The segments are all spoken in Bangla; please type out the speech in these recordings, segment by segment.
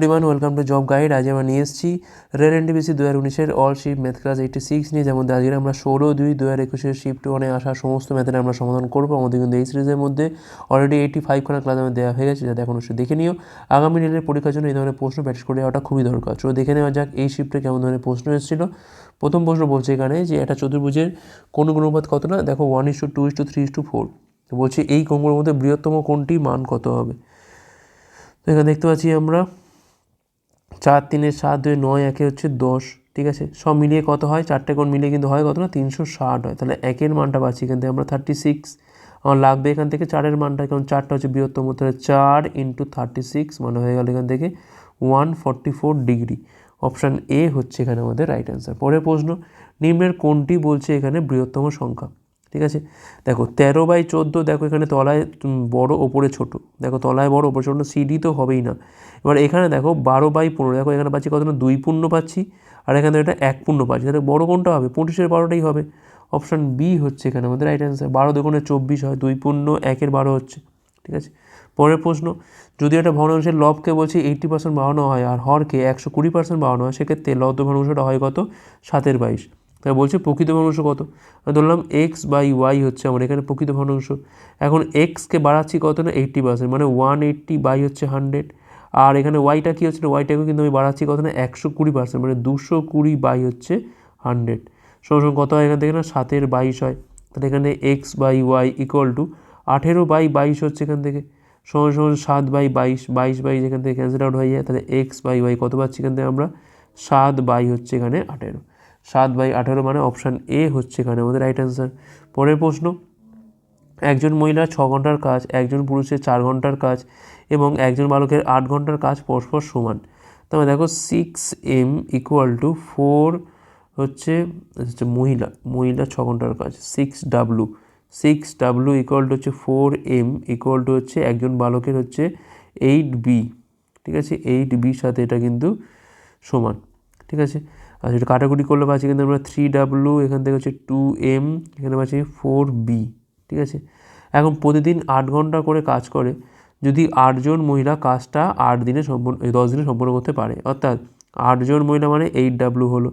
পরিমাণ ওয়েলকাম টু জব গাইড আজ আমরা নিয়ে এসেছি রেল এনডিবিসি দু হাজার উনিশের all shift math class eighty six নিয়ে যেমন আজকে আমরা ষোলো দুই দু হাজার একুশের শিফট ওয়ানে আসা সমস্ত ম্যাথের আমরা সমাধান করব। আমাদের কিন্তু এই সিরিজের মধ্যে অলরেডি এইটি ফাইভখানা ক্লাস আমাদের দেওয়া হয়ে গেছে, যাতে এখন অবশ্যই দেখে নিও। আগামী দিনের পরীক্ষার জন্য এই ধরনের প্রশ্ন প্র্যাকটিস করে যাওয়াটা খুবই দরকার। চলো দেখে নেওয়া যাক এই শিফটে কেমন ধরনের প্রশ্ন এসেছিল। প্রথম প্রশ্ন বলছে এখানে যে একটা চতুর্ভুজের কোন অনুপাত কত না? দেখো one is two two is two three is two four বলছে এই কোণগুলোর মধ্যে বৃহত্তম কোনটি, মান কত হবে? তো এখানে দেখতে পাচ্ছি আমরা চার তিনের সাত দুই নয় একে হচ্ছে দশ, ঠিক আছে? সব মিলিয়ে কত হয়? চারটে কোণ মিলিয়ে কিন্তু হয় কত না? তিনশো ষাট হয়। তাহলে একের মানটা পাচ্ছি এখান থেকে আমরা থার্টি সিক্স আমার লাগবে এখান থেকে চারের মানটা, কারণ চারটা হচ্ছে বৃহত্তম, তাহলে চার ইন্টু থার্টি সিক্স মানে হয়ে গেল এখান থেকে one forty four degree option A হচ্ছে এখানে আমাদের রাইট অ্যান্সার পরের প্রশ্ন, নিম্নের কোনটি বলছে এখানে বৃহত্তম সংখ্যা? ঠিক আছে? দেখো, তেরো বাই চোদ্দ, দেখো এখানে তলায় বড় ওপরে ছোট। দেখো, তলায় বড়, ওপরে ছোটো সিডি তো হবেই না। এবার এখানে দেখো, বারো বাই পনেরো, দেখো এখানে পাচ্ছি কত না? দুই পূর্ণ পাচ্ছি, আর এখানে এটা এক পূর্ণ পাচ্ছি। তাহলে বড় কোনটা হবে? পঁচিশের বারোটাই হবে। অপশান বি হচ্ছে এখানে আমাদের রাইট অ্যান্সার বারো দুগুণে চব্বিশ হয়, দুই পূর্ণ, একের বারো হচ্ছে। ঠিক আছে? পরের প্রশ্ন, যদি একটা ভগ্নাংশের লবকে বলছি এইট্টি পার্সেন্ট বাড়ানো হয়, আর হরকে একশো কুড়ি পার্সেন্ট বাড়ানো হয়, সেক্ষেত্রে লব্ধ ভগ্নাংশটা হয় কত? সাতের বাইশ। তাই বলছে প্রকৃত ভগ্নাংশ কত? ধরলাম এক্স বাই ওয়াই হচ্ছে আমার এখানে প্রকৃত ভগ্নাংশ। এখন এক্সকে বাড়াচ্ছি কত না? এইট্টি পার্সেন্ট মানে ওয়ান এইট্টি বাই হচ্ছে হান্ড্রেড আর এখানে ওয়াইটা কী হচ্ছে ওয়াইটাকেও কিন্তু আমি বাড়াচ্ছি কত না? একশো কুড়ি পার্সেন্ট মানে দুশো কুড়ি বাই হচ্ছে হান্ড্রেড সঙ্গে সঙ্গে কত হয় এখান থেকে না? সাতের বাইশ হয়। তাহলে এখানে X by Y equal to আঠেরো বাই বাইশ হচ্ছে এখান থেকে। সঙ্গে সঙ্গে সাত বাই বাইশ বাইশ বাইশ এখান থেকে ক্যান্সেল আউট হয়ে যায়, তাহলে এক্স বাই ওয়াই কত পাচ্ছি এখান থেকে আমরা? সাত বাই হচ্ছে এখানে আঠেরো। সাত বাই আঠেরো মানে অপশান এ হচ্ছে এখানে আমাদের রাইট অ্যান্সার পরের প্রশ্ন, একজন মহিলার ছ ঘণ্টার কাজ, একজন পুরুষের চার ঘণ্টার কাজ এবং একজন বালকের আট ঘণ্টার কাজ পরস্পর সমান। তবে দেখো six M equal to four হচ্ছে হচ্ছে মহিলা মহিলা ছ ঘণ্টার কাজ six W six W equal to হচ্ছে ফোর এম ইকুয়াল টু হচ্ছে একজন বালকের হচ্ছে এইট বি ঠিক আছে? এইট বির সাথে এটা কিন্তু সমান। ঠিক আছে? আর সেটা কাটাকুটি করলে পাচ্ছি কিন্তু আমরা থ্রি ডাব্লু এখান থেকে হচ্ছে টু এম এখানে পাচ্ছি ফোর বি ঠিক আছে? এখন প্রতিদিন আট ঘণ্টা করে কাজ করে, যদি আটজন মহিলা কাজটা আট দিনে সম্পূর্ণ দশ দিনে সম্পূর্ণ করতে পারে, অর্থাৎ আটজন মহিলা মানে এইট ডাব্লু হলো,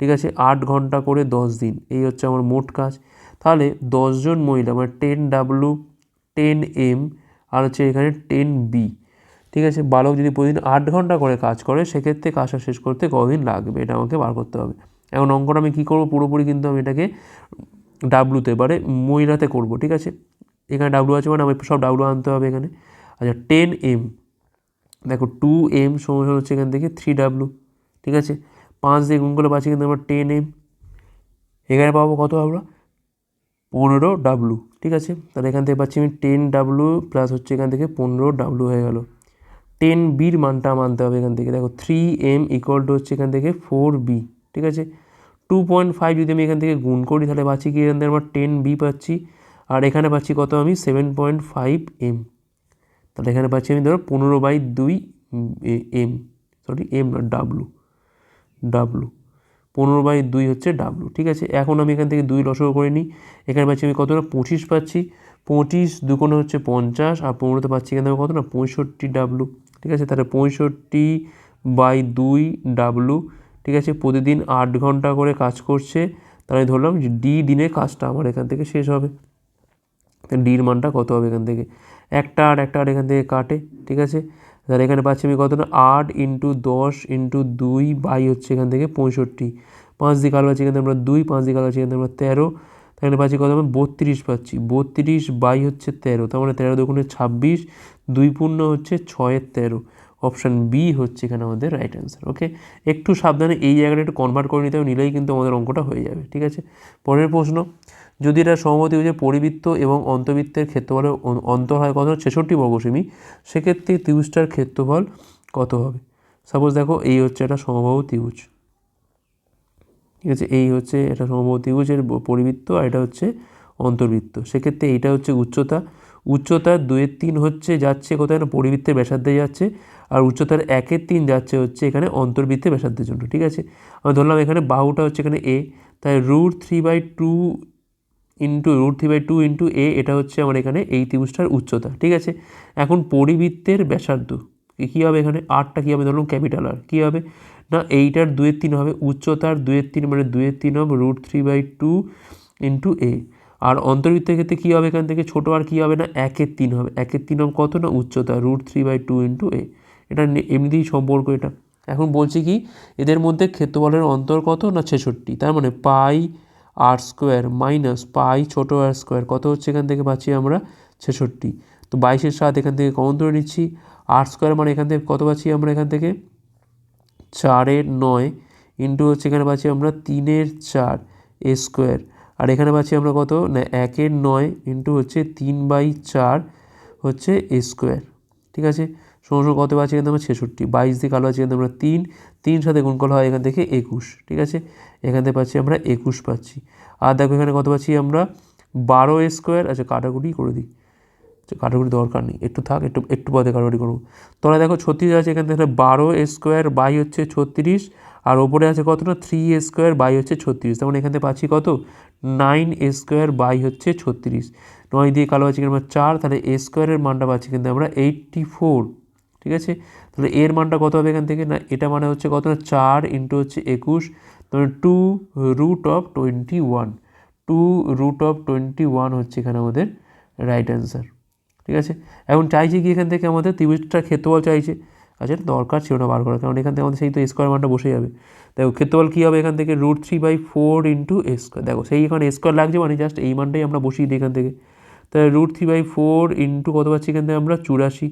ঠিক আছে? আট ঘণ্টা করে দশ দিন, এই হচ্ছে আমার মোট কাজ। তাহলে দশজন মহিলা মানে টেন ডাব্লু টেন এম আর হচ্ছে এখানে টেন বি ঠিক আছে, বালক যদি প্রতিদিন আট ঘণ্টা করে কাজ করে, সেক্ষেত্রে কাজটা শেষ করতে কদিন লাগবে, এটা আমাকে বার করতে হবে। এখন অঙ্কটা আমি কী করব? পুরোপুরি কিন্তু আমি এটাকে ডাব্লুতে এবারে মহিলাতে করব, ঠিক আছে? এখানে ডাব্লু আছে মানে আমি সব ডাব্লু আনতে হবে এখানে। আচ্ছা টেন এম দেখো টু এম সমস্যা হচ্ছে এখান থেকে থ্রি ডাব্লু ঠিক আছে? পাঁচ দিয়ে গুণ করলে পাচ্ছি কিন্তু আমরা টেন এম এখানে পাবো কত আমরা? পনেরো ডাব্লু ঠিক আছে? তাহলে এখান থেকে পাচ্ছি আমি টেন ডাব্লু প্লাস হচ্ছে এখান থেকে পনেরো ডাব্লু হয়ে গেল। টেন বির মানটা মানতে হবে এখান থেকে। দেখো থ্রি এম ইকুয়াল টু হচ্ছে এখান থেকে ফোর বি ঠিক আছে? টু পয়েন্ট ফাইভ যদি আমি এখান থেকে গুণ করি, তাহলে পাচ্ছি কি? এখান থেকে আমার টেন বি পাচ্ছি। আর এখানে পাচ্ছি কত আমি? সেভেন পয়েন্ট ফাইভ এম তাহলে এখানে পাচ্ছি আমি ধরো পনেরো বাই দুই এম সরি এম না ডাব্লু ডাব্লু পনেরো বাই দুই হচ্ছে ডাব্লু ঠিক আছে? এখন আমি এখান থেকে দুই লসও করে নিই। এখানে পাচ্ছি আমি কত না পঁচিশ পাচ্ছি। পঁচিশ দুকোণে হচ্ছে পঞ্চাশ, আর পনেরোতে পাচ্ছি এখান থেকে কত না পঁয়ষট্টি ডাব্লু ঠিক আছে? তাহলে পঁয়ষট্টি বাই দুই ডাব্লু ঠিক আছে? প্রতিদিন আট ঘণ্টা করে কাজ করছে। তাহলে ধরলাম যে ডি দিনে কাজটা আমার এখান থেকে শেষ হবে। ডির মানটা কত হবে এখান থেকে? একটা আর একটা আর এখান থেকে কাটে, ঠিক আছে? তাহলে এখানে পাচ্ছি আমি কত না? আট ইন্টু দশ ইন্টু দুই বাই হচ্ছে এখান থেকে পঁয়ষট্টি। পাঁচ দিকে আলো পাচ্ছি এখান থেকে আমরা দুই, পাঁচ দিকে আলো পাচ্ছি এখান আমরা তেরো। এখানে পাচ্ছি কত? আমরা বত্রিশ পাচ্ছি। বত্রিশ বাই হচ্ছে তেরো, তার মানে তেরো দুগুণে ছাব্বিশ। দুই পূর্ণ হচ্ছে ছয়ের তেরো। অপশান বি হচ্ছে এখানে আমাদের রাইট অ্যান্সার ওকে একটু সাবধানে এই জায়গাটা একটু কনভার্ট করে নিতে হবে, নিলেই কিন্তু আমাদের অঙ্কটা হয়ে যাবে, ঠিক আছে? পরের প্রশ্ন, যদি এটা সমমতি যে পরিবৃত্ত এবং অন্তবৃত্তের ক্ষেত্রফলের অন্তর হয় কত ছেষট্টি বর্গসেমি। সেক্ষেত্রে ত্রিভুজটার ক্ষেত্রফল কত হবে? সাপোজ দেখো এই হচ্ছে একটা সমবাহু ত্রিভুজ, ঠিক আছে? এই হচ্ছে এটা সমবাহু ত্রিভুজের পরিবৃত্ত আর এটা হচ্ছে অন্তর্বৃত্ত। সেক্ষেত্রে এইটা হচ্ছে উচ্চতা উচ্চতার দুয়ের তিন হচ্ছে যাচ্ছে কোথায় না পরিবৃত্তের ব্যাসার্ধে যাচ্ছে। আর উচ্চতার একের তিন যাচ্ছে হচ্ছে এখানে অন্তর্বৃত্তের ব্যাসার্ধের জন্য, ঠিক আছে? আমি ধরলাম এখানে বাহুটা হচ্ছে এখানে এ তাই root three by two into root three by two into A এটা হচ্ছে আমার এখানে এই ত্রিভুজটার উচ্চতা, ঠিক আছে? এখন পরিবৃত্তের ব্যাসার্ধ কী হবে এখানে? আরটা কী হবে? ধরুন ক্যাপিটাল আর কী হবে? না, এইটার দুয়ের তিন হবে, উচ্চতার দুয়ের তিন মানে দুয়ের তিন হবে root three by two into A আর অন্তর্বৃত্তের ক্ষেত্রে কী হবে এখান থেকে? ছোটো আর কী হবে না? একের তিন হবে। একের তিন হবে কত না? উচ্চতা root three by two into A এটা এমনিতেই সম্পর্ক এটা। এখন বলছি কি, এদের মধ্যে ক্ষেত্রফলের অন্তর কত না ছেষট্টি? তার মানে পাই আর স্কোয়ার মাইনাস পাই ছোটো আর স্কোয়ার কত হচ্ছে এখান থেকে? পাচ্ছি আমরা ছেষট্টি। তো বাইশের সাত এখান থেকে কমন ধরে নিচ্ছি। আর স্কোয়ার মানে এখান থেকে কত পাচ্ছি আমরা এখান থেকে? চারের নয়। ইন্টু হচ্ছে এখানে পাচ্ছি আমরা তিনের চার এ স্কোয়ার আর এখানে পাচ্ছি আমরা কত? না একের নয় ইন্টু হচ্ছে তিন বাই চার হচ্ছে এ স্কোয়ার। ঠিক আছে? সমস্ত কত পাচ্ছি এখানে? আমরা ছেষট্টি। বাইশ দিয়ে কালো আছে এখানে আমরা তিন। তিন সাথে গুণ করা হয় এখান থেকে একুশ। ঠিক আছে? এখান থেকে পাচ্ছি আমরা একুশ পাচ্ছি। আর দেখো এখানে কত পাচ্ছি আমরা? বারো স্কোয়ার। আচ্ছা কাটাকুটি করে দিই। আচ্ছা, কাটাকুটি দরকার নেই। একটু থাক একটু একটু পদে কাটাকুটি করব। তোমরা দেখো ছত্রিশ আছে এখান থেকে বারো স্কোয়ার বাই হচ্ছে ছত্রিশ। আর ওপরে আছে কত না? থ্রি স্কোয়ার বাই হচ্ছে ছত্রিশ। তার মানে এখান থেকে পাচ্ছি কত? নাইন এ স্কোয়ার বাই হচ্ছে ছত্রিশ। নয় দিয়ে কালো আছে আমরা চার, তাহলে এ স্কোয়ারের মানটা পাচ্ছি কিন্তু আমরা এইটটি ফোর, ঠিক আছে? তাহলে এর মানটা কত হবে এখান থেকে? না, এটা মানে হচ্ছে কত না, চার ইন্টু হচ্ছে একুশ, তাহলে two root of twenty one two root of twenty one হচ্ছে এখানে আমাদের রাইট অ্যান্সার ঠিক আছে? এখন চাইছে কি এখান থেকে আমাদের? ত্রিভুজটা ক্ষেত্রফল চাইছে। আচ্ছা দরকার ছিল না বার করা কারণ এখান থেকে আমাদের সেই তো স্কোয়ার মানটা বসে যাবে। দেখো ক্ষেত্রফল কী হবে এখান থেকে? Root three by four into square দেখো, সেই এখানে স্কোয়ার লাগছে মানে জাস্ট এই মানটাই আমরা বসিয়ে দিই এখান থেকে। তাহলে root three by four into কত পাচ্ছি এখান থেকে আমরা? চুরাশি।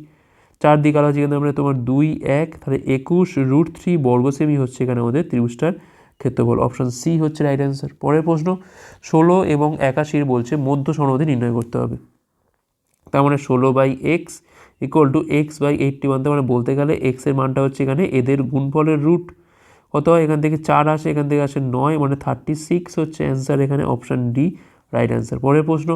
চার দিকে আলো এখানে আমরা তোমার দুই, এক। তাহলে একুশ রুট থ্রি বর্গ সেমি হচ্ছে এখানে আমাদের ত্রিভুজটার ক্ষেত্রফল। অপশান সি হচ্ছে রাইট অ্যান্সার পরের প্রশ্ন, ষোলো এবং একাশির বলছে মধ্য সনদে নির্ণয় করতে হবে। তার মানে ষোলো by X equal to X by eighty one তার মানে বলতে গেলে এক্সের মানটা হচ্ছে এখানে এদের গুণফলের রুট কত এখান থেকে চার আসে, এখান থেকে আসে নয় মানে থার্টি সিক্স হচ্ছে অ্যান্সার এখানে অপশান ডি রাইট অ্যান্সার পরের প্রশ্ন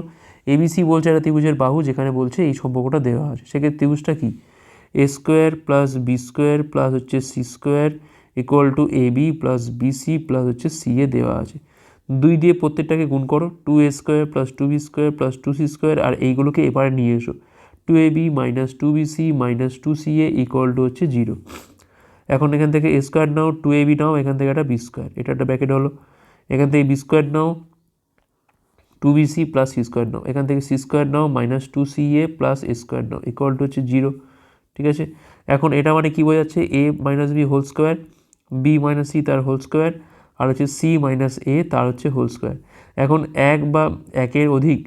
এবিসি বলছে একটা ত্রিভুজের বাহু যেখানে বলছে এই সম্পর্কটা দেওয়া আছে। সেক্ষেত্রে ত্রিভুজটা কি? A square plus B square plus হচ্ছে C square equal to A B plus BC plus হচ্ছে সি এ দেওয়া আছে। দুই দিয়ে প্রত্যেকটাকে গুণ করো two A square plus two B square plus two C square আর এইগুলোকে এবারে নিয়ে এসো। Two A B minus two B C minus two C A equal to হচ্ছে জিরো এখন এখান থেকে স্কোয়ার নাও টু এ বি নাও, এখান থেকে একটা বি স্কোয়ার এটা একটা ব্যাকেট হলো। এখান থেকে বি স্কোয়ার নাও two B C plus C square নাও। এখান থেকে C square now minus two C A plus A square now. Equal to হচ্ছে জিরো ঠিক আছে? এখন এটা মানে কী বোঝাচ্ছে? A minus B whole square B minus C তার হোল স্কোয়ার আর হচ্ছে সি মাইনাস এ তার হচ্ছে হোল স্কোয়ার এখন এক বা একের অধিক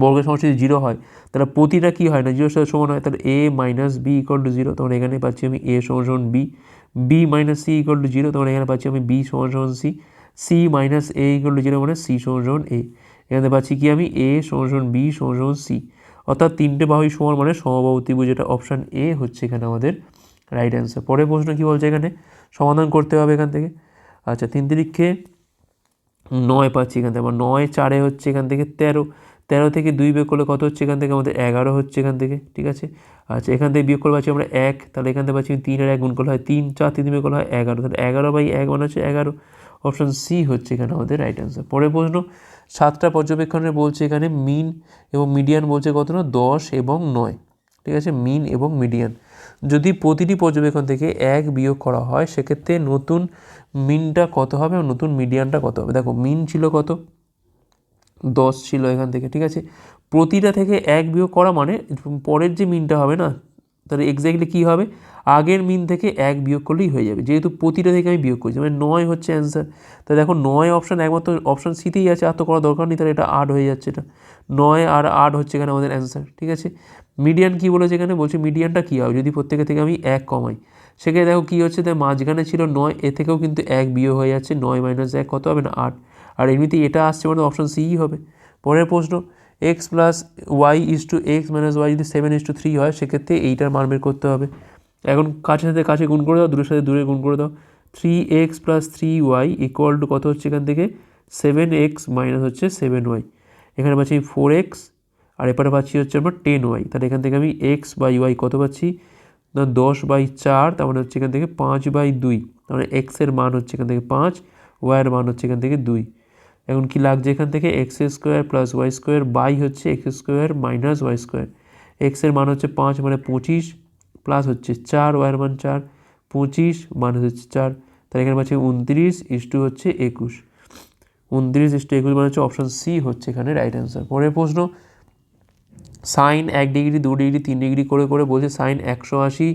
বর্গের সমষ্টি যদি জিরো হয়, তাহলে প্রতিটা কী হয় না? জিরোর সাথে সমান হয়, তাহলে A minus B equal to zero তখন এখানে পাচ্ছি আমি এ সমান সমান B B minus C equal to zero তখন এখানে পাচ্ছি আমি বি সমান সমান C C minus A equal to zero মানে সি সমান সমান এ এখানে পাচ্ছি কি আমি এ সমান সমান বি সমান সমান সি অর্থাৎ তিনটে বাহুই সমান মানে সমবাহু ত্রিভুজ, যেটা অপশান এ হচ্ছে এখানে আমাদের রাইট অ্যান্সার পরের প্রশ্ন কী বলছে এখানে? সমাধান করতে হবে এখান থেকে। আচ্ছা তিন তিরিক্ষে নয় পাচ্ছি এখান থেকে আমার নয় চারে হচ্ছে এখান থেকে তেরো তেরো থেকে দুই বিয়োগ করলে কত হচ্ছে এখান থেকে? আমাদের এগারো হচ্ছে এখান থেকে, ঠিক আছে? আচ্ছা এখান থেকে বিয়োগ করলে পাচ্ছি আমরা এক, তাহলে এখান থেকে পাচ্ছি তিন আর এক গুণ করলে হয় তিন, চার, তিন বিয়োগ করলে হয় এগারো। তাহলে এগারো বাই এক মানে হচ্ছে এগারো। অপশান সি হচ্ছে এখানে আমাদের রাইট অ্যান্সার পরের প্রশ্ন, সাতটা পর্যবেক্ষণের বলছে এখানে মিন এবং মিডিয়ান বলছে কত না? দশ এবং নয়, ঠিক আছে? মিন এবং মিডিয়ান যদি প্রতিটি পর্যবেক্ষণ থেকে এক বিয়োগ করা হয়, সেক্ষেত্রে নতুন মিনটা কত হবে? এবং নতুন মিডিয়ানটা কত হবে? দেখো মিন ছিল কত? দশ ছিল এখান থেকে, ঠিক আছে? প্রতিটা থেকে এক বিয়োগ করা মানে পরের যে মিনটা হবে না, তাহলে এক্স্যাক্টলি কী হবে? আগের মিন থেকে এক বিয়োগ করলেই হয়ে যাবে, যেহেতু প্রতিটা থেকে আমি বিয়োগ করছি মানে নয় হচ্ছে অ্যান্সার তাহলে দেখো নয় অপশান একমাত্র অপশান সিতেই আছে, আর তো করা দরকার নেই, তাহলে এটা আট হয়ে যাচ্ছে এটা। নয় আর আট হচ্ছে এখানে আমাদের অ্যান্সার ঠিক আছে? মিডিয়ান কী বলেছে এখানে? বলছে মিডিয়ানটা কী হবে? যদি প্রত্যেকের থেকে আমি এক কমাই, সেখানে দেখো কী হচ্ছে? তাই মাঝখানে ছিল নয়, এ থেকেও কিন্তু এক বিয়োগ হয়ে যাচ্ছে, নয় মাইনাস এক কত হবে না? আট। আর এমনিতেই এটা আসছে মানে অপশান সিই হবে। পরের প্রশ্ন X plus Y is two X minus Y যদি সেভেন ইস টু থ্রি হয়, সেক্ষেত্রে এইটার মান বের করতে হবে। এখন কাছের সাথে কাছে গুণ করে দাও, দূরের সাথে দূরে গুণ করে দাও। Three X plus three Y equal to কত হচ্ছে এখান থেকে? সেভেন এক্স মাইনাস হচ্ছে সেভেন ওয়াই এখানে পাচ্ছি আমি ফোর এক্স আর এপারে পাচ্ছি হচ্ছে আমার টেন ওয়াই তাহলে এখান থেকে আমি এক্স বাই ওয়াই কত পাচ্ছি? না, দশ বাই চার, তার মানে হচ্ছে এখান থেকে পাঁচ বাই দুই। তার মানে এক্সের মান হচ্ছে এখান থেকে পাঁচ ওয়াইয়ের মান হচ্ছে এখান থেকে দুই। এখন কি লাগছে এখান থেকে? X square plus Y square by হচ্ছে X square minus Y square এক্সের মান হচ্ছে পাঁচ মানে পঁচিশ প্লাস হচ্ছে চার ওয়াইয়ের মান চার, পঁচিশ মাইনাস হচ্ছে চার। তাহলে এখানে পাচ্ছি উনত্রিশ ইস টু হচ্ছে একুশ। উনত্রিশ ইস টু একুশ মানে হচ্ছে অপশান সি হচ্ছে এখানে রাইট অ্যান্সার পরের প্রশ্ন সাইন এক ডিগ্রি দু ডিগ্রি তিন ডিগ্রি করে করে বলছে সাইন একশো আশি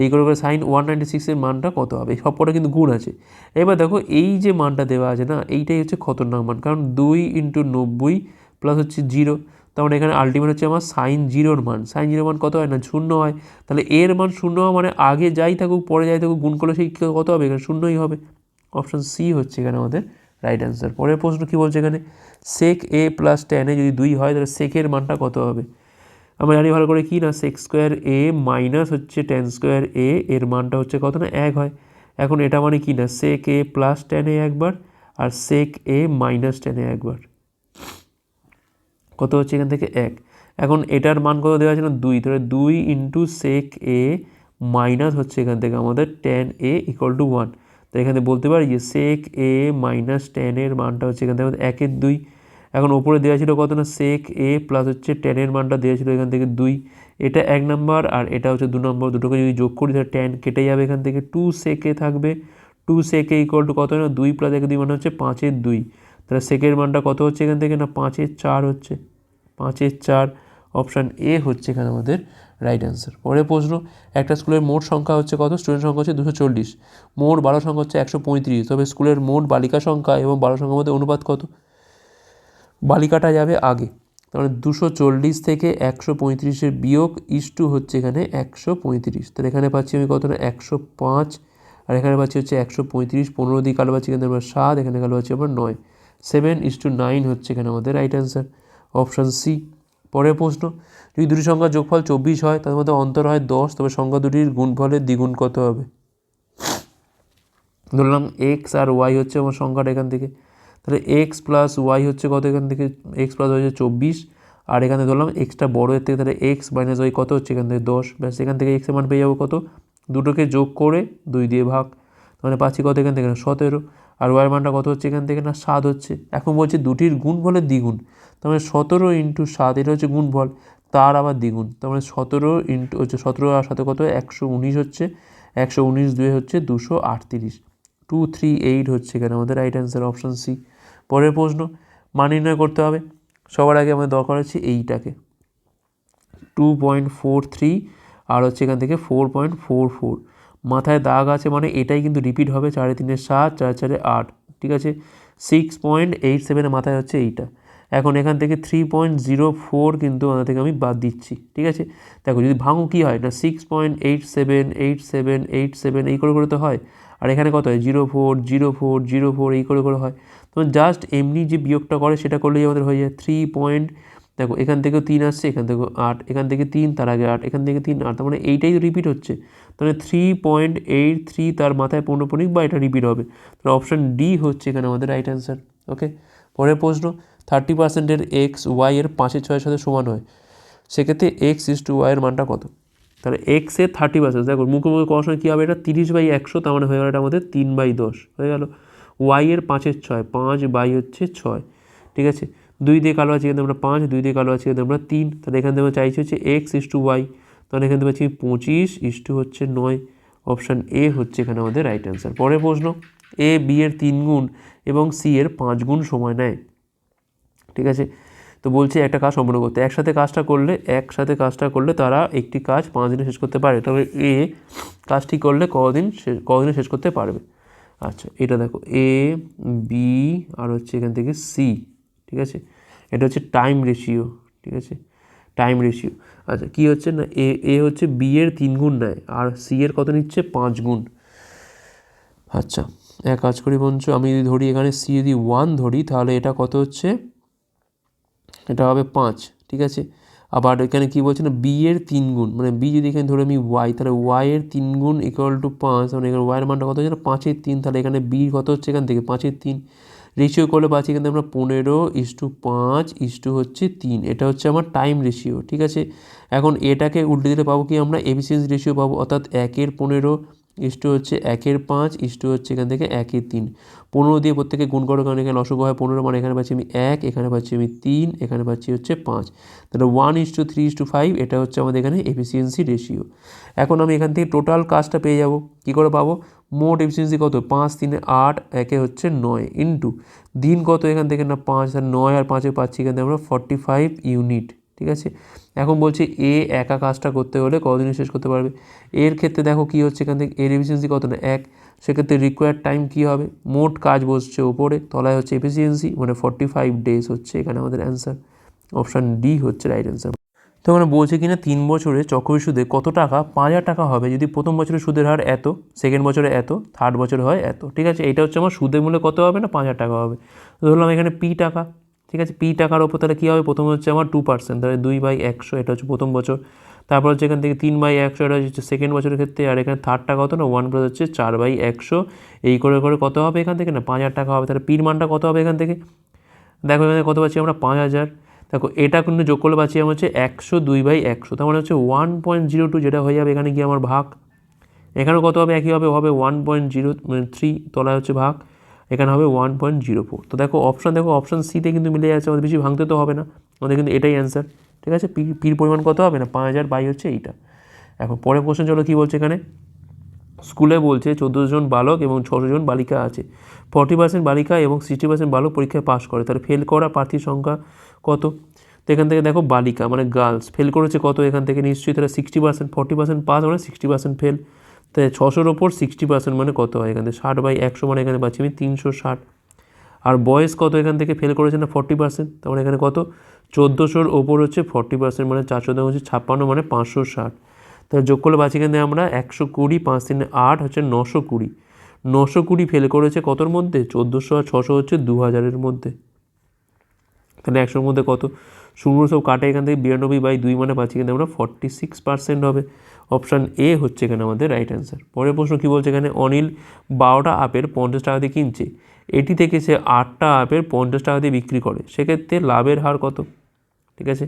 এই করে করে সাইন ওয়ান নাইনটি সিক্সের মানটা কত হবে? সব কটা কিন্তু গুণ আছে। এবার দেখো, এই যে মানটা দেওয়া আছে না, এইটাই হচ্ছে খতরনাক মান। কারণ দুই ইন্টু নব্বই প্লাস হচ্ছে জিরো তার মানে এখানে আলটিমেট হচ্ছে আমার সাইন জিরোর মান। সাইন জিরোর মান কত হয় না? শূন্য হয়। তাহলে এর মান শূন্য হওয়া মানে আগে যাই থাকুক, পরে যাই থাকুক, গুণ করলে সেই কত হবে? এখানে শূন্যই হবে। অপশান সি হচ্ছে এখানে আমাদের রাইট অ্যান্সার পরের প্রশ্ন কী বলছে এখানে? সেক এ প্লাস টেনে যদি দুই হয়, তাহলে সেকের মানটা কত হবে? আমরা জানি ভালো করে কি না সেক্স স্কোয়ার এ মাইনাস হচ্ছে টেন স্কোয়ার এ এর মানটা হচ্ছে কত না, এক হয়। এখন এটা মানে কি না সেক এ প্লাস টেন এ একবার আর সেক এ মাইনাস টেন এ একবার। কত হচ্ছে এখান থেকে, এক। এখন এটার মান কত দেওয়া আছে না, দুই। তাহলে দুই ইন্টু সেক এ মাইনাস হচ্ছে এখান থেকে আমাদের ten A equal to one তো এখানে বলতে পারি যে সেক এ মাইনাস টেনের মানটা হচ্ছে এখান থেকে আমাদের একের দুই। এখন ওপরে দেওয়া ছিল কত না? সেক এ প্লাস হচ্ছে টেনের মানটা দেওয়া ছিল এখান থেকে দুই। এটা এক নম্বর আর এটা হচ্ছে দু নম্বর। দুটোকে যদি যোগ করি তাহলে টেন কেটে যাবে এখান থেকে। টু সেকে থাকবে। টু সেকে ইকুয়াল টু কত না? দুই প্লাস এক দুই মানে হচ্ছে পাঁচের দুই। তাহলে সেকের মানটা কত হচ্ছে এখান থেকে না? পাঁচের চার হচ্ছে। পাঁচের চার। অপশান এ হচ্ছে এখানে আমাদের রাইট অ্যান্সার পরের প্রশ্ন, একটা স্কুলের মোট সংখ্যা হচ্ছে কত? স্টুডেন্ট সংখ্যা হচ্ছে দুশো চল্লিশ। মোট বারো সংখ্যা হচ্ছে একশো পঁয়ত্রিশ। তবে স্কুলের মোট বালিকা সংখ্যা এবং বারো সংখ্যার মধ্যে অনুপাত কত? বালিকাটা যাবে আগে। তাহলে দুশো চল্লিশ থেকে একশো পঁয়ত্রিশের বিয়োগ ইস্টু হচ্ছে এখানে একশো পঁয়ত্রিশ। তাহলে এখানে পাচ্ছি আমি কত না একশো পাঁচ। আর এখানে পাচ্ছি হচ্ছে একশো পঁয়ত্রিশ, পনেরো দিকে কালো পাচ্ছি এখানে আমরা সাত, এখানে কালো পাচ্ছি আমরা নয়। সেভেন ইস টু নাইন হচ্ছে এখানে আমাদের রাইট অ্যান্সার। অপশান সি, পরের প্রশ্ন, যদি দুটি সংখ্যার যোগফল চব্বিশ হয়, তার মধ্যে অন্তর হয় দশ, তবে সংখ্যা দুটির গুণফলের দ্বিগুণ কত হবে? ধরলাম এক্স আর ওয়াই হচ্ছে আমার সংখ্যাটা এখান থেকে। তাহলে এক্স প্লাস ওয়াই হচ্ছে কত? এখান থেকে এক্স প্লাস ওয়াই হচ্ছে চব্বিশ। আর এখানে ধরলাম এক্সটা বড়, এর থেকে তাহলে এক্স মাইনাস ওয়াই কত হচ্ছে? এখান থেকে দশ। ব্যাস, এখান থেকে এক্সের মান পেয়ে যাব কত? দুটোকে যোগ করে দুই দিয়ে ভাগ। মানে পাচ্ছি কত এখান থেকে? না, সতেরো। আর ওয়ার মানটা কত হচ্ছে এখান থেকে? না, সাত হচ্ছে। এখন বলছে দুটির গুণ ফলের দ্বিগুণ। তার মানে সতেরো ইন্টু সাত, এটা হচ্ছে গুণ গুণফল। তার আবার দ্বিগুণ। তার মানে সতেরো ইন্টু হচ্ছে সতেরো আর সাথে কত? একশো উনিশ হচ্ছে। একশো উনিশ দুই হচ্ছে দুশো আটত্রিশ। টু থ্রি এইট হচ্ছে এখানে আমাদের রাইট অ্যান্সার অপশান সি পরের প্রশ্ন, মান নির্ণয় করতে হবে। সবার আগে আমাদের দরকার হচ্ছে এইটাকে। টু পয়েন্ট ফোর থ্রি আর হচ্ছে এখান থেকে ফোর পয়েন্ট ফোর ফোর মাথায় দাগ আছে মানে এটাই কিন্তু রিপিট হবে চারে তিনে সাত, চার চারে আট, ঠিক আছে? সিক্স পয়েন্ট এইট সেভেনের মাথায় হচ্ছে এইটা। এখন এখান থেকে থ্রি পয়েন্ট জিরো ফোর কিন্তু আমাদের থেকে আমি বাদ দিচ্ছি, ঠিক আছে? দেখো, যদি ভাঙো কী হয়? না six point eight seven eight seven eight seven এই করে করে তো হয়। আর এখানে কত হয়? Zero four zero four zero four এই করে করে হয়। তো জাস্ট এমনি যে বিয়োগটা করে সেটা করলেই আমাদের হয়ে যায় থ্রি পয়েন্ট দেখো এখান থেকেও তিন আসছে, এখান থেকেও আট, এখান থেকে তিন, তার আগে আট, এখান থেকে তিন, আট, তার মানে এইটাই রিপিট হচ্ছে। তাহলে থ্রি পয়েন্ট এইট থ্রি তার মাথায় পৌনপনিক বা এটা রিপিট হবে। তাহলে অপশান ডি হচ্ছে এখানে আমাদের রাইট অ্যান্সার ওকে পরের প্রশ্ন থার্টি পার্সেন্টের এক্স ওয়াই এর পাঁচের ছয়ের সাথে সমান হয়। সেক্ষেত্রে এক্স ইস টু ওয়াইয়ের মানটা কত? তাহলে এক্সের থার্টি পার্সেন্ট দেখো মুখোমুখি করার সময় কী হবে? এটা তিরিশ বাই একশো, তার মানে হয়ে গেল এটা আমাদের তিন বাই দশ, হয়ে গেল। ওয়াইয়ের পাঁচের ছয়, পাঁচ বাই হচ্ছে ছয়, ঠিক আছে? দুই দিয়ে কালো আছে এখানে আমরা পাঁচ, দুই দিয়ে কালো আছে এখানে আমরা তিন, তাহলে এখান থেকে চাইছি হচ্ছে এক্স ইস টু ওয়াই তাহলে এখান থেকে পঁচিশ ইস টু হচ্ছে নয় অপশান এ হচ্ছে এখানে আমাদের রাইট অ্যান্সার পরের প্রশ্ন এ বি এর তিন গুণ এবং সি এর পাঁচ গুণ সময় নেয়, ঠিক আছে? তো বলছে একটা কাজ সম্পূর্ণ করতে, একসাথে কাজটা করলে, একসাথে কাজটা করলে তারা একটি কাজ পাঁচ দিনে শেষ করতে পারে তবে এ কাজটি করলে কদিন শেষ কদিনে শেষ করতে পারবে? আচ্ছা এটা দেখো এ বি আর হচ্ছে এখান থেকে সি ঠিক আছে? এটা হচ্ছে টাইম রেশিও ঠিক আছে? টাইম রেশিও আচ্ছা কী হচ্ছে না? এ এ হচ্ছে বি এর তিন গুণ নেয় আর সি এর কত নিচ্ছে? পাঁচ গুণ। আচ্ছা এক কাজ করি বঞ্চ আমি যদি ধরি এখানে সি যদি ওয়ান ধরি, তাহলে এটা কত হচ্ছে? এটা হবে পাঁচ, ঠিক আছে? আবার এখানে কী বলছে না বি এর তিন গুণ মানে বি যদি এখানে ধরে আমি ওয়াই তাহলে ওয়াই এর তিন গুণ ইকুয়াল টু পাঁচ মানে এখানে ওয়াইয়ের মানটা কত হচ্ছে পাঁচের তিন, তাহলে এখানে বি কত হচ্ছে এখান থেকে, পাঁচের তিন। রেশিও করলে পাচ্ছি এখান আমরা পনেরো ইস টু পাঁচ ইস টু হচ্ছে তিন, এটা হচ্ছে আমার টাইম রেশিও ঠিক আছে? এখন এটাকে উল্টে দিলে পাবো কি আমরা এফিসিয়েন্সি রেশিও পাবো, অর্থাৎ একের পনেরো ইস্টু হচ্ছে একের পাঁচ ইস্টু হচ্ছে এখান থেকে একের তিন। পনেরো দিয়ে প্রত্যেকে গুণ করো কারণ এখানে লসগু হয় পনেরো মানে এখানে পাচ্ছি আমি এক, এখানে পাচ্ছি আমি তিন, এখানে পাচ্ছি হচ্ছে পাঁচ। তাহলে one is two three is two five এটা হচ্ছে আমাদের এখানে এফিসিয়েন্সি রেশিও এখন আমি এখান থেকে টোটাল কাজটা পেয়ে যাব। কী করে পাবো? মোট এফিসিয়েন্সি কত? পাঁচ, তিনে আট, একে হচ্ছে নয় ইন্টু দিন কত এখান থেকে? না, পাঁচ আর নয় আর পাঁচে পাচ্ছি এখান থেকে আমরা ফর্টি ফাইভ ইউনিট ঠিক আছে? এখন বলছি এ একা কাজটা করতে হলে কতদিনে শেষ করতে পারবে? এর ক্ষেত্রে দেখো কী হচ্ছে এখান থেকে, এর এফিসিয়েন্সি কত না এক, সেক্ষেত্রে রিকোয়ার্ড টাইম কী হবে? মোট কাজ বসছে ওপরে তলায় হচ্ছে এফিসিয়েন্সি মানে ফর্টি ফাইভ ডেজ হচ্ছে এখানে আমাদের অ্যান্সার অপশান ডি হচ্ছে রাইট অ্যান্সার তো ওখানে বলছে কিনা, তিন বছরে চক্রবৃদ্ধি সুদে কত টাকা? পাঁচ হাজার টাকা হবে। যদি প্রথম বছরে সুদের হার এত সেকেন্ড বছরে এত থার্ড বছরে হয় এত। ঠিক আছে? এটা হচ্ছে আমার সুদের মূল্য কত হবে না? পাঁচ হাজার টাকা হবে। ধরলাম এখানে পি টাকা। ঠিক আছে? পি টাকার ওপর তাহলে কী হবে? প্রথম হচ্ছে আমার টু পার্সেন্ট তাহলে দুই বাই একশো, এটা হচ্ছে প্রথম বছর। তারপর হচ্ছে এখান থেকে তিন বাই একশো, এটা হচ্ছে সেকেন্ড বছরের ক্ষেত্রে, আর এখানে থার্ডটা কত না? ওয়ান প্লাস হচ্ছে চার বাই একশো। এই করে করে কত হবে এখান থেকে? না, পাঁচ হাজার টাকা হবে। তাহলে পির মানটা কত হবে এখান থেকে? দেখো, এখানে কত পাচ্ছি আমরা? পাঁচ হাজার। দেখো, এটা কিন্তু যোগ করলে পাচ্ছি আমার হচ্ছে একশো দুই বাই একশো। তার মানে হচ্ছে ওয়ান পয়েন্ট জিরো টু যেটা হয়ে যাবে এখানে গিয়ে আমার ভাগ। এখানেও কত হবে? একই হবে হবে ওয়ান পয়েন্ট জিরো থ্রি তলায় হচ্ছে ভাগ। এখানে হবে ওয়ান পয়েন্ট জিরো ফোর তো দেখো অপশান দেখো অপশান সিতে কিন্তু মিলে যাচ্ছে, আমাদের বেশি ভাঙতে তো হবে না। আমাদের কিন্তু এটাই অ্যান্সার ঠিক আছে? পির পরিমাণ কত হবে না? পাঁচ হাজার বাই হচ্ছে এইটা। এখন পরের কোশ্চেন চলো কী বলছে এখানে? স্কুলে বলছে চোদ্দ জন বালক এবং ছশো জন বালিকা আছে। ফর্টি পার্সেন্ট বালিকা এবং সিক্সটি পার্সেন্ট বালক পরীক্ষায় পাশ করে। তাহলে ফেল করা প্রার্থীর সংখ্যা কত? তো এখান থেকে দেখো বালিকা মানে গার্লস ফেল করেছে কত এখান থেকে? নিশ্চয়ই তারা sixty percent forty percent pass মানে সিক্সটি পার্সেন্ট ফেল তাই ছশোর ওপর সিক্সটি পার্সেন্ট মানে কত হয় এখান থেকে? ষাট বাই একশো মানে এখানে পাচ্ছি আমি তিনশো ষাট। আর বয়স কত এখান থেকে? ফেল করেছে না ফর্টি পার্সেন্ট তার মানে এখানে কত? চোদ্দোশোর ওপর হচ্ছে ফর্টি পার্সেন্ট মানে চারশো দাম হচ্ছে ছাপ্পান্ন মানে পাঁচশো ষাট। তাহলে যোগ করলে পাচ্ছি এখানে আমরা একশো কুড়ি, পাঁচ তিনে আট হচ্ছে নশো কুড়ি। নশো কুড়ি ফেল করেছে কতর মধ্যে? চোদ্দোশো আর ছশো হচ্ছে দু হাজারের মধ্যে। তাহলে একশোর মধ্যে কত? শূন্য সব কাটে এখান থেকে বিরানব্বই বাই দুই মানে পাচ্ছি কিন্তু আমরা ফর্টি সিক্স পার্সেন্ট হবে। অপশান এ হচ্ছে এখানে আমাদের রাইট অ্যান্সার পরের প্রশ্ন কী বলছে এখানে? অনিল, বারোটা আপের পঞ্চাশ টাকা দিয়ে কিনছে। এটি থেকে সে আটটা আপের পঞ্চাশ টাকা দিয়ে বিক্রি করে। সেক্ষেত্রে লাভের হার কত? ঠিক আছে?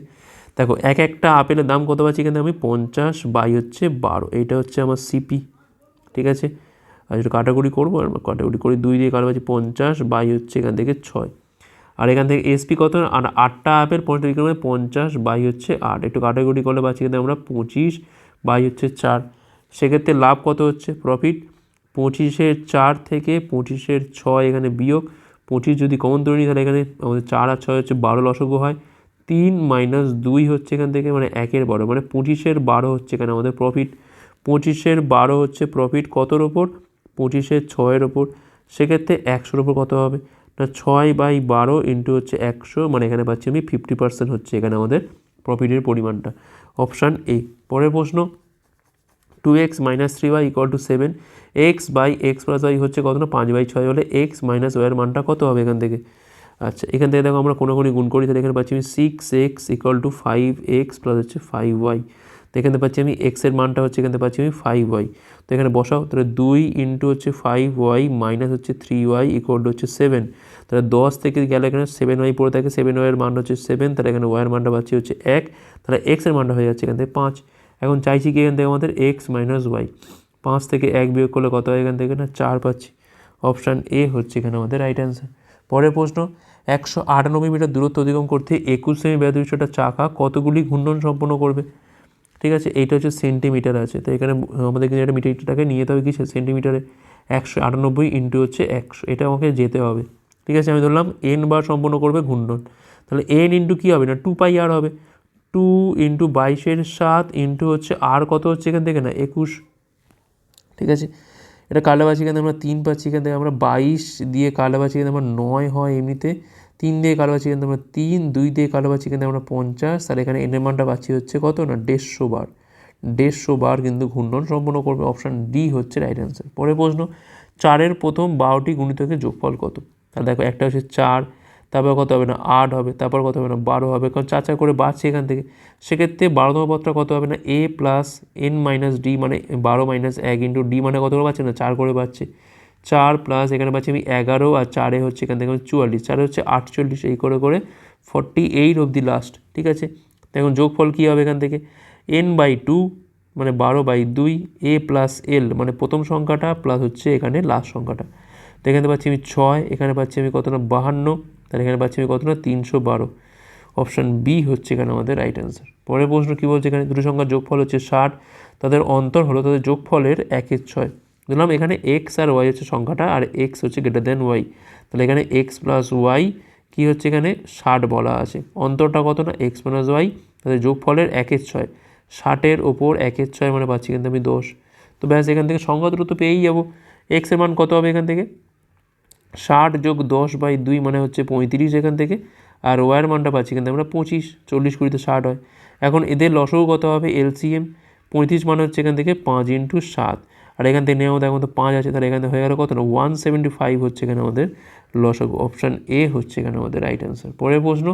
দেখো, এক একটা আপেলের দাম কত পাচ্ছি এখানে? আমি পঞ্চাশ বাই হচ্ছে বারো। এইটা হচ্ছে আমার সিপি ঠিক আছে? আর যেটা কাটাকুটি করব, আর কাটাকুটি করি দুই দিয়ে কাটা পাচ্ছি পঞ্চাশ বাই হচ্ছে এখান থেকে ছয়। আর এখান থেকে এসপি কত? আর আটটা আপের পঞ্চাশ বিক্রি করে পঞ্চাশ বাই হচ্ছে আট। একটু কাটাকুটি করলে পাচ্ছি কিন্তু আমরা পঁচিশ বাই হচ্ছে চার। সেক্ষেত্রে লাভ কত হচ্ছে? প্রফিট পঁচিশের চার থেকে পঁচিশের ছয় এখানে বিয়োগ। পঁচিশ যদি কমন ধরে নিই, তাহলে এখানে আমাদের চার আর ছয় হচ্ছে বারো লসগু হয়। তিন মাইনাস দুই হচ্ছে এখান থেকে মানে একের বারো মানে পঁচিশের বারো হচ্ছে এখানে আমাদের প্রফিট পঁচিশের বারো হচ্ছে প্রফিট কতর ওপর? পঁচিশের ছয়ের ওপর। সেক্ষেত্রে একশোর ওপর কত হবে? না, ছয় বাই বারো ইন্টু হচ্ছে একশো মানে এখানে পাচ্ছি আমি ফিফটি পার্সেন্ট হচ্ছে এখানে আমাদের প্রফিটের পরিমাণটা। Option A. পরের প্রশ্ন two X minus three Y equal to seven X by X plus Y হচ্ছে কত না? পাঁচ বাই ছয় হলে এক্স মাইনাস ওয়াইয়ের মানটা কত হবে এখান থেকে? আচ্ছা এখান থেকে দেখো আমরা কোনো কোনো গুণ করি, তাহলে এখানে পাচ্ছি আমি six X equal to five X plus হচ্ছে ফাইভ ওয়াই তো এখানে পাচ্ছি আমি এক্সের মানটা হচ্ছে, এখানে পাচ্ছি আমি ফাইভ ওয়াই তো এখানে বসাও, তাহলে দুই ইন্টু হচ্ছে ফাইভ ওয়াই মাইনাস হচ্ছে থ্রি ওয়াই ইকুয়াল হচ্ছে সেভেন তাহলে দশ থেকে গেলে এখানে সেভেন ওয়াই পড়ে থাকে সেভেন ওয়াইয়ের মান হচ্ছে সেভেন তাহলে এখানে ওয়াইয়ের মানটা পাচ্ছি হচ্ছে এক, তাহলে এক্সের মানটা হয়ে যাচ্ছে এখান থেকে পাঁচ। এখন চাইছি কি এখান থেকে আমাদের এক্স মাইনাস ওয়াই পাঁচ থেকে এক বিয়োগ করলে কত হয় এখান থেকে না? চার পাচ্ছি। অপশান এ হচ্ছে এখানে আমাদের রাইট অ্যান্সার পরের প্রশ্ন, একশো আটানব্বই মিটার দূরত্ব অতিক্রম করতে একুশ সেমি ব্যাদুরিশটা চাকা কতগুলি ঘূর্ণন সম্পন্ন করবে? ঠিক আছে? এইটা হচ্ছে সেন্টিমিটার আছে। তো এখানে আমাদের কিন্তু একটা মিটারটাকে নিয়ে যেতে হবে কি? সেন্টিমিটারে একশো আটানব্বই ইন্টু হচ্ছে একশো। এটা আমাকে যেতে হবে। ঠিক আছে? আমি ধরলাম এন বার সম্পন্ন করবে ঘূর্ণন। তাহলে এন ইন্টু কী হবে? না টু পাই আর হবে। টু ইন্টু বাইশের সাত ইন্টু হচ্ছে আর কত হচ্ছে এখান থেকে? না, একুশ। ঠিক আছে? এটা কালাবাছি এখানে আমরা তিন পাচ্ছি। এখান থেকে আমরা বাইশ দিয়ে কালাবাছি এখানে আমরা নয় হয় এমনিতে। তিন দিয়ে কালাবাছি এখান থেকে আমরা তিন, দুই দিয়ে কালাবাছি কিন্তু আমরা পঞ্চাশ, তাহলে এখানে এনের মানটা পাচ্ছি হচ্ছে কত? না, দেড়শো বার। দেড়শো বার কিন্তু ঘূর্ণন সম্পন্ন করবে অপশান ডি হচ্ছে রাইট অ্যান্সার পরের প্রশ্ন, চারের প্রথম বারোটি গুণিতকের যোগফল কত? তাহলে দেখো, একটা হচ্ছে চার, তারপর কত হবে না, আট হবে, তারপর কত হবে না, বারো হবে, কারণ চার চার করে বাড়ছে এখান থেকে। সেক্ষেত্রে বারোতম পত্রা কত হবে না? A plus N minus D মানে বারো মাইনাস এক ইন্টু ডি মানে কত করে পাচ্ছে না, চার করে পাচ্ছে চার প্লাস এখানে পাচ্ছি আমি এগারো, আর চারে হচ্ছে এখান থেকে চুয়াল্লিশ। চারে হচ্ছে আটচল্লিশ, এই করে করে forty eight of the last ঠিক আছে? এখন যোগফল কী হবে এখান থেকে? এন বাই টু মানে বারো বাই দুই এ প্লাস এল মানে প্রথম সংখ্যাটা প্লাস হচ্ছে এখানে লাস্ট সংখ্যাটা। তো এখানে পাচ্ছি আমি ছয়, এখানে পাচ্ছি আমি কত না? বাহান্ন, তাহলে এখানে পাচ্ছি আমি কত না? তিনশো বারো। অপশান বি হচ্ছে এখানে আমাদের রাইট অ্যান্সার পরের প্রশ্ন কী বলছে এখানে? দুটো সংখ্যার যোগফল হচ্ছে ষাট, তাদের অন্তর হলো তাদের যোগফলের একের ছয়। ধরলাম এখানে এক্স আর ওয়াই হচ্ছে সংখ্যাটা, আর এক্স হচ্ছে গ্রেটার দেন ওয়াই তাহলে এখানে এক্স প্লাস ওয়াই কী হচ্ছে এখানে? ষাট বলা আছে। অন্তরটা কত না? এক্স প্লাস ওয়াই তাদের যোগফলের একের ছয়। ষাটের ওপর একের ছয় মানে পাচ্ছি কিন্তু আমি দশ। তো ব্যাস, এখান থেকে সংখ্যা দুটো তো পেয়েই যাব। এক্সের মান কত হবে এখান থেকে? ষাট যোগ দশ বাই দুই মানে হচ্ছে পঁয়ত্রিশ এখান থেকে। আর ওয়ার মানটা পাচ্ছি কিন্তু আমরা পঁচিশ, চল্লিশ কুড়িতে ষাট হয়। এখন এদের লসও কত হবে? এলসিএম পঁয়ত্রিশ মানে হচ্ছে এখান থেকে পাঁচ ইন্টু সাত। আর এখান থেকে নেওয়া দেখো তো পাঁচ আছে, তাহলে এখান থেকে হয়ে গেল কত? না ওয়ান সেভেন্টি ফাইভ হচ্ছে এখানে আমাদের লসক অপশান এ হচ্ছে এখানে আমাদের রাইট অ্যান্সার পরের প্রশ্ন,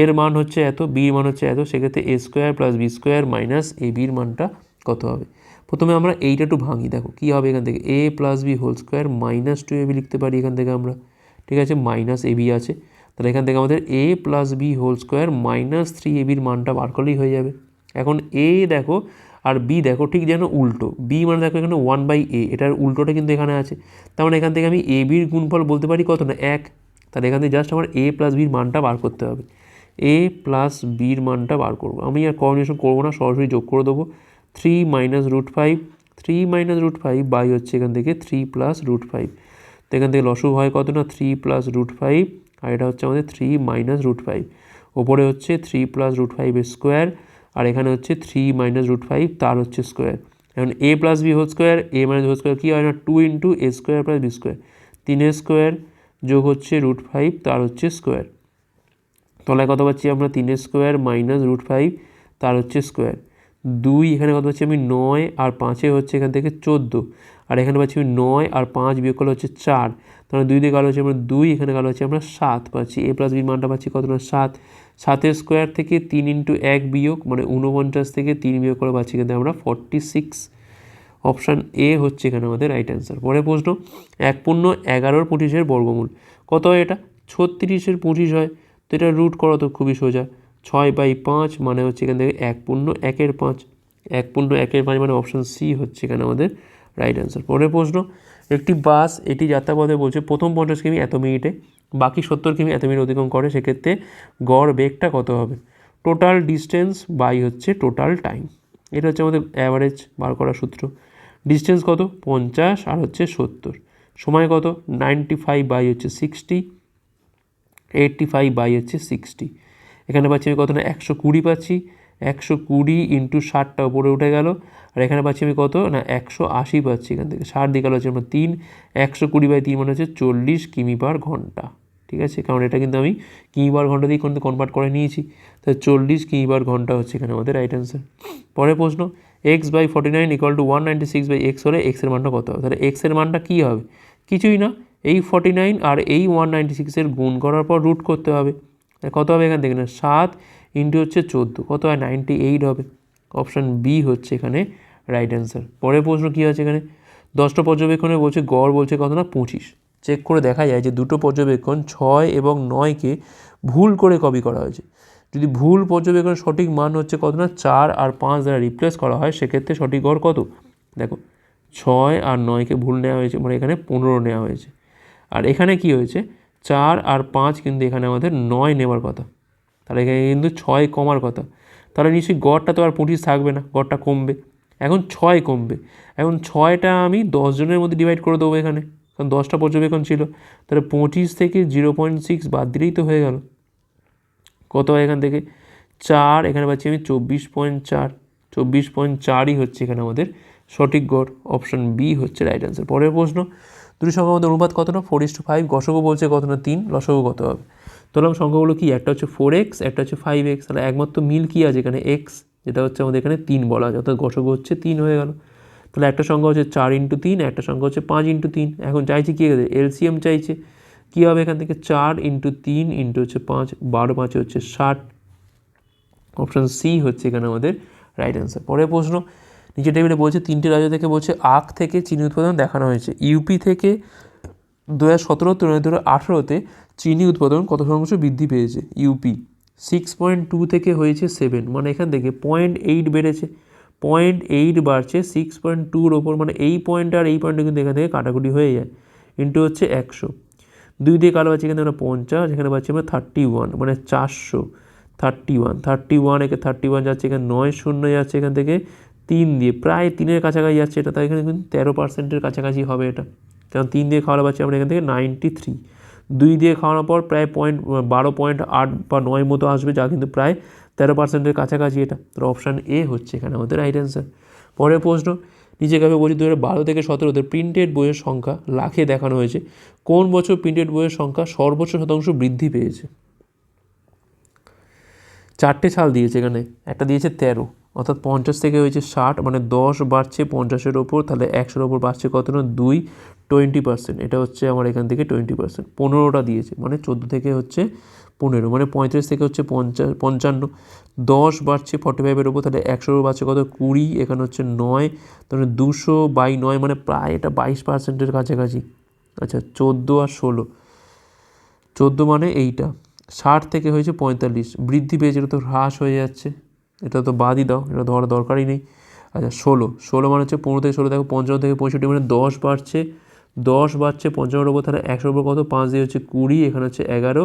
এর মান হচ্ছে এত বির মান হচ্ছে এত, সেক্ষেত্রে A square plus B square minus A বির মানটা কত হবে? প্রথমে আমরা এইটা একটু ভাঙি, দেখো কী হবে এখান থেকে। A plus B whole square minus two A B লিখতে পারি এখান থেকে আমরা। ঠিক আছে? মাইনাস এ বি আছে। তাহলে এখান থেকে আমাদের A plus B whole square minus three A বির মানটা বার করলেই হয়ে যাবে। এখন এ দেখো আর বি দেখো ঠিক যেন উল্টো। বি মানে দেখো এখানে ওয়ান বাই এ এটার উল্টোটা কিন্তু এখানে আছে। তার মানে এখান থেকে আমি এ বির গুণফল বলতে পারি কত না? এক। তাহলে এখান থেকে জাস্ট আমার এ প্লাস বির মানটা বার করতে হবে। এ প্লাস বির মানটা বার করব। আমি আর কম্বিনেশন করব না, সরাসরি যোগ করে দেবো। Three minus root five three minus root five by হচ্ছে এখান থেকে থ্রি প্লাস রুট ফাইভ তো এখান থেকে লসু হয় কত না? থ্রি প্লাস রুট ফাইভ আর এটা হচ্ছে আমাদের থ্রি মাইনাস রুট ফাইভ ওপরে হচ্ছে three plus root five square আর এখানে হচ্ছে থ্রি মাইনাস রুট ফাইভ তার হচ্ছে স্কোয়ার এখন A plus B whole square A minus whole square কী হয় না? Two into A square plus B square তিনের স্কোয়ার যোগ হচ্ছে রুট ফাইভ তার হচ্ছে স্কোয়ার তলায় কত পাচ্ছি আমরা? তিনের স্কোয়ার মাইনাস রুট ফাইভ তার হচ্ছে স্কোয়ার দুই, এখানে কত পাচ্ছি আমি? নয়, আর পাঁচে হচ্ছে এখান থেকে চোদ্দ। আর এখানে পাচ্ছি আমি নয়, আর পাঁচ বিয়োগ করলে হচ্ছে চার। তাহলে দুই দিয়ে গেলো হচ্ছে আমরা দুই, এখানে গেলো হচ্ছে আমরা সাত পাচ্ছি। এ প্লাস বির মানটা পাচ্ছি কত না? সাত। সাতের স্কোয়ার থেকে তিন ইন্টু এক বিয়োগ মানে উনপঞ্চাশ থেকে তিন বিয়োগ করে পাচ্ছি কিন্তু আমরা ফর্টি সিক্স অপশান এ হচ্ছে এখানে আমাদের রাইট অ্যান্সার পরে প্রশ্ন, এক পূর্ণ এগারোর পঁচিশের বর্গমূল। কত হয় এটা? ছত্রিশের পঁচিশ হয়। তো এটা রুট করা তো খুবই সোজা। ছয় বাই পাঁচ মানে হচ্ছে এখান থেকে এক পূর্ণ একের পাঁচ। এক পূর্ণ একের পাঁচ মানে অপশান সি হচ্ছে এখানে আমাদের রাইট অ্যান্সার পরের প্রশ্ন, একটি বাস এটি যাত্রাপথে বলছে, প্রথম পঞ্চাশ কিমি এত মিনিটে বাকি সত্তর কিমি এত মিনিট অতিক্রম করে, সেক্ষেত্রে গড় বেগটা কত হবে? টোটাল ডিস্টেন্স বাই হচ্ছে টোটাল টাইম এটা হচ্ছে আমাদের অ্যাভারেজ বার করার সূত্র। ডিস্টেন্স কত? পঞ্চাশ, আর হচ্ছে সত্তর। সময় কত? নাইনটি ফাইভ বাই হচ্ছে সিক্সটি এইটটি ফাইভ বাই হচ্ছে সিক্সটি এখানে পাচ্ছি আমি কত না একশো কুড়ি পাচ্ছি। একশো কুড়ি ইন্টু ষাটটা উপরে উঠে গেল। আর এখানে পাচ্ছি আমি কত? না, একশো আশি পাচ্ছি এখান থেকে। ষাট দিকে হচ্ছে আমরা তিন, একশো কুড়ি বাই তিন মানে হচ্ছে চল্লিশ কিমি পার ঘণ্টা। ঠিক আছে? কারণ এটা কিন্তু আমি কিমি পার ঘণ্টা দিয়ে কিন্তু কনভার্ট করে নিয়েছি। তাহলে চল্লিশ কিমি পার ঘণ্টা হচ্ছে এখানে আমাদের রাইট অ্যান্সার পরের প্রশ্ন X by forty nine equal to one ninety six by X হলে এক্সের মানটা কত হবে? তাহলে এক্সের মানটা কী হবে? কিছুই না। এই ফর্টি নাইন আর এই ওয়ান নাইনটি সিক্সের গুণ করার পর রুট করতে হবে। কত হবে এখান থেকে? না, সাত ইন্টু হচ্ছে চোদ্দ। কত হয়? নাইনটি এইট হবে। অপশান বি হচ্ছে এখানে রাইট অ্যান্সার পরের প্রশ্ন কী আছে এখানে? দশটা পর্যবেক্ষণে বলছে গড় বলছে কত না? পঁচিশ। চেক করে দেখা যায় যে দুটো পর্যবেক্ষণ ছয় এবং নয়কে ভুল করে কপি করা হয়েছে। যদি ভুল পর্যবেক্ষণের সঠিক মান হচ্ছে কত না? চার আর পাঁচ দ্বারা রিপ্লেস করা হয়, সেক্ষেত্রে সঠিক গড় কত? দেখো, ছয় আর নয়কে ভুল নেওয়া হয়েছে মানে এখানে পনেরো নেওয়া হয়েছে। আর এখানে কি হয়েছে? চার আর পাঁচ কিন্তু এখানে আমাদের নয় নেওয়ার কথা। তাহলে এখানে কিন্তু ছয় কমার কথা। তাহলে নিশ্চয়ই গড়টা তো আর পঁচিশ থাকবে না, গড়টা কমবে। এখন ছয় কমবে। এখন ছয়টা আমি দশজনের মধ্যে ডিভাইড করে দেবো এখানে। কারণ দশটা পর্যবেক্ষণ ছিল। তাহলে পঁচিশ থেকে জিরো পয়েন্ট সিক্স বাদ দিলেই তো হয়ে গেল। কত হয় এখান থেকে? চার, এখানে পাচ্ছি আমি চব্বিশ পয়েন্ট চার। চব্বিশ পয়েন্ট চারই হচ্ছে এখানে আমাদের সঠিক গড়। অপশান বি হচ্ছে রাইট অ্যান্সার পরের প্রশ্ন, দুটি সংখ্যার মধ্যে অনুপাত কত না? ফোর ইস টু ফাইভ গসগো বলছে কত না? তিন। লসগো কত হবে? তোলাম সংখ্যাগুলো কি? একটা হচ্ছে ফোর এক্স একটা হচ্ছে ফাইভ এক্স তাহলে একমাত্র মিল কী আছে এখানে? এক্স যেটা হচ্ছে আমাদের এখানে তিন বলা আছে অর্থাৎ গসগো হচ্ছে তিন হয়ে গেল। তাহলে একটা সংখ্যা হচ্ছে চার ইন্টু তিন, একটা সংখ্যা হচ্ছে পাঁচ ইন্টু তিন। এখন চাইছে কী এলসিএম চাইছে। কী হবে এখান থেকে? চার ইন্টু তিন ইন্টু হচ্ছে পাঁচ, বারো পাঁচে হচ্ছে ষাট। অপশান সি হচ্ছে এখানে আমাদের রাইট অ্যান্সার পরের প্রশ্ন নিচে টেবিলে বলছে, তিনটে রাজ্য থেকে বলছে, আখ থেকে চিনি উৎপাদন দেখানো হয়েছে। ইউপি থেকে দু হাজার সতেরো দু হাজার আঠেরোতে চিনি উৎপাদন কত শতাংশ বৃদ্ধি পেয়েছে? ইউপি সিক্স পয়েন্ট টু থেকে হয়েছে সেভেন মানে এখান থেকে পয়েন্ট এইট বেড়েছে পয়েন্ট এইট বাড়ছে সিক্স পয়েন্ট টুর ওপর মানে এই পয়েন্ট আর এই পয়েন্টটা কিন্তু এখান থেকে কাটাকুটি হয়ে যায় ইন্টু হচ্ছে একশো। দুই দিয়ে কালো পাচ্ছি এখানে আমরা পঞ্চাশ, এখানে পাচ্ছি আমরা থার্টি ওয়ান মানে চারশো থার্টি ওয়ান থার্টি ওয়ান একে থার্টি ওয়ান যাচ্ছে, এখানে নয় শূন্য যাচ্ছে, এখান থেকে তিন দিয়ে, প্রায় তিনের কাছাকাছি যাচ্ছে, এটা তাই এখানে কিন্তু তেরো পার্সেন্টের কাছাকাছি হবে এটা, কারণ তিন দিয়ে খাওয়ানো পাচ্ছি আমরা এখান থেকে নাইনটি থ্রি দুই দিয়ে খাওয়ানোর পর প্রায় পয়েন্ট বারো পয়েন্ট আট বা নয় মতো আসবে, যা কিন্তু প্রায় তেরো পার্সেন্টের কাছাকাছি এটা। তো অপশান এ হচ্ছে এখানে আমাদের রাইট অ্যান্সার পরের প্রশ্ন নিচে কাপে বলছি দু হাজার বারো থেকে সতেরোতে প্রিন্টেড বইয়ের সংখ্যা লাখে দেখানো হয়েছে। কোন বছর প্রিন্টেড বইয়ের সংখ্যা সর্বোচ্চ শতাংশ বৃদ্ধি পেয়েছে? চারটে সাল দিয়েছে এখানে। একটা দিয়েছে তেরো। অর্থাৎ পঞ্চাশ থেকে হয়েছে ষাট মানে দশ বাড়ছে পঞ্চাশের ওপর, তাহলে একশোর ওপর বাড়ছে কত না? দুই, টোয়েন্টি পার্সেন্ট। এটা হচ্ছে আমার এখান থেকে টোয়েন্টি পার্সেন্ট। পনেরোটা দিয়েছে মানে চোদ্দ থেকে হচ্ছে পনেরো মানে পঁয়ত্রিশ থেকে হচ্ছে পঞ্চাশ পঞ্চান্ন। দশ বাড়ছে ফর্টি ফাইভের ওপর, তাহলে একশোর বাড়ছে কত? কুড়ি, এখানে হচ্ছে নয়, তাহলে দুশো বাই নয় মানে প্রায় এটা বাইশ পার্সেন্টের কাছাকাছি। আচ্ছা চোদ্দ আর ষোলো। চোদ্দ মানে এইটা। ষাট থেকে হয়েছে পঁয়তাল্লিশ। বৃদ্ধি পেয়েছে তো হ্রাস হয়ে যাচ্ছে। এটা তো বাদই দাও, এটা ধরার দরকারই নেই। আচ্ছা ষোলো। ষোলো মানে হচ্ছে পনেরো থেকে ষোলো, দেখো পঞ্চান্ন থেকে পঁয়ষট্টি মানে দশ বাড়ছে। দশ বাড়ছে পঞ্চান্নর ওপর তাহলে একশোর ওপর কত? পাঁচ দিয়ে হচ্ছে কুড়ি, এখানে হচ্ছে এগারো।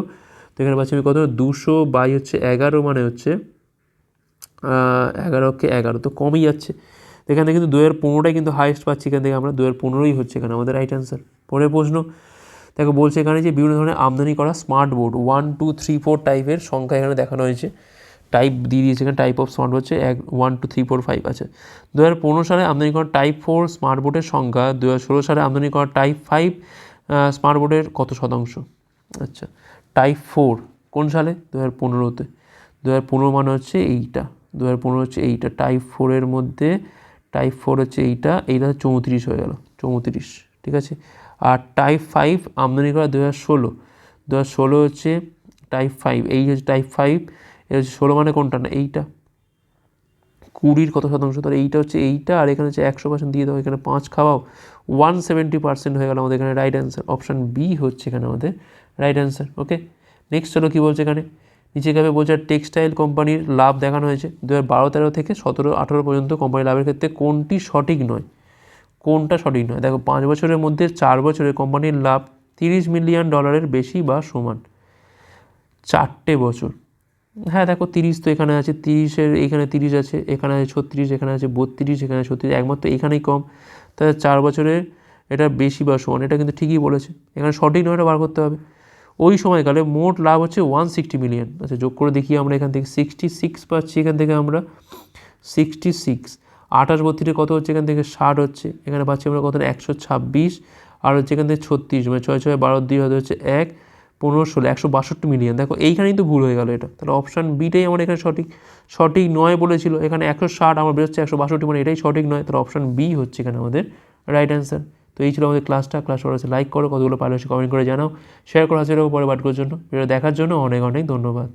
তো এখানে পাচ্ছি আমি কত? দুশো বাই হচ্ছে এগারো মানে হচ্ছে এগারোকে এগারো তো কমই যাচ্ছে। এখান কিন্তু দু হাজার পনেরোটাই কিন্তু হাইয়েস্ট পাচ্ছি এখান থেকে আমরা। দু হাজার পনেরোই হচ্ছে এখানে আমাদের রাইট অ্যান্সার পরের প্রশ্ন, দেখো বলছে এখানে যে বিভিন্ন ধরনের আমদানি করা smart board one two three four টাইপের সংখ্যা এখানে দেখানো হয়েছে। টাইপ দিয়ে দিয়েছে এখানে টাইপ অফ স্মার্ট হচ্ছে এক one two three four five আছে। দু হাজার পনেরো সালে আমদানি করা টাইপ ফোর স্মার্ট বোর্ডের সংখ্যা দু হাজার ষোলো সালে আমদানি করা টাইপ ফাইভ স্মার্ট বোর্ডের কত শতাংশ? আচ্ছা টাইপ ফোর কোন সালে? দু হাজার পনেরোতে দু হাজার পনেরো মানে হচ্ছে এইটা। দু হাজার পনেরো হচ্ছে এইটা। টাইপ ফোরের মধ্যে টাইপ ফোর হচ্ছে এইটা এইটা চৌত্রিশ হয়ে গেল, চৌত্রিশ, ঠিক আছে? আর টাইপ ফাইভ আমদানি করা দু হাজার ষোলো দু হাজার ষোলো হচ্ছে টাইপ ফাইভ এই হচ্ছে টাইপ ফাইভ ষোলো মানে কোনটা না? এইটা। কুড়ির কত শতাংশ? তাহলে এইটা হচ্ছে এইটা, আর এখানে হচ্ছে একশো পার্সেন্ট দিয়ে দাও, এখানে পাঁচ খাওয়াও। ওয়ান সেভেন্টি পার্সেন্ট হয়ে গেল আমাদের এখানে রাইট অ্যান্সার অপশান বি হচ্ছে এখানে আমাদের রাইট অ্যান্সার ওকে নেক্সট চলো কী বলছে এখানে? নিচে যাবে বলছে টেক্সটাইল কোম্পানির লাভ দেখানো হয়েছে। দু হাজার বারো তেরো থেকে সতেরো আঠেরো পর্যন্ত কোম্পানির লাভের ক্ষেত্রে কোনটি সঠিক নয়? কোনটা সঠিক নয়? দেখো, পাঁচ বছরের মধ্যে চার বছরে কোম্পানির লাভ তিরিশ মিলিয়ন ডলারের বেশি বা সমান। চারটে বছর। হ্যাঁ দেখো তিরিশ তো এখানে আছে, তিরিশের এখানে তিরিশ আছে, এখানে আছে ছত্রিশ, এখানে আছে বত্রিশ, এখানে ছত্রিশ, একমাত্র এখানেই কম। তাহলে চার বছরের এটা বেশি বা সমান, এটা কিন্তু ঠিকই বলেছে। এখানে সঠিক নয় এটা বার করতে হবে। ওই সময়কালে মোট লাভ হচ্ছে ওয়ান সিক্সটি মিলিয়ন আচ্ছা যোগ করে দেখি আমরা এখান থেকে সিক্সটি সিক্স পাচ্ছি এখান থেকে আমরা সিক্সটি সিক্স আঠাশ বত্রিশে কত হচ্ছে এখান থেকে ষাট হচ্ছে। এখানে পাচ্ছি আমরা কত? একশো ছাব্বিশ। আর হচ্ছে এখান থেকে ছত্রিশ মানে ছয় ছয় বারো দুই হচ্ছে এক। পনেরো, ষোলো, একশো বাষট্টি মিলিয়ন দেখো, এইখানেই তো ভুল হয়ে গেলো এটা। তাহলে অপশান বিটাই আমার এখানে সঠিক। সঠিক নয় বলেছিল, এখানে একশো ষাট আমার বেরোচ্ছে, একশো বাষট্টি মানে এটাই সঠিক নয়। তাহলে অপশান বি হচ্ছে এখানে আমাদের রাইট অ্যান্সার তো এই ছিল আমাদের ক্লাসটা ক্লাস করা লাইক করো, কতগুলো পারলে কমেন্ট করে জানাও। শেয়ার করা হচ্ছে পরে বাটকোর জন্য। ভিডিও দেখার জন্য অনেক অনেক ধন্যবাদ।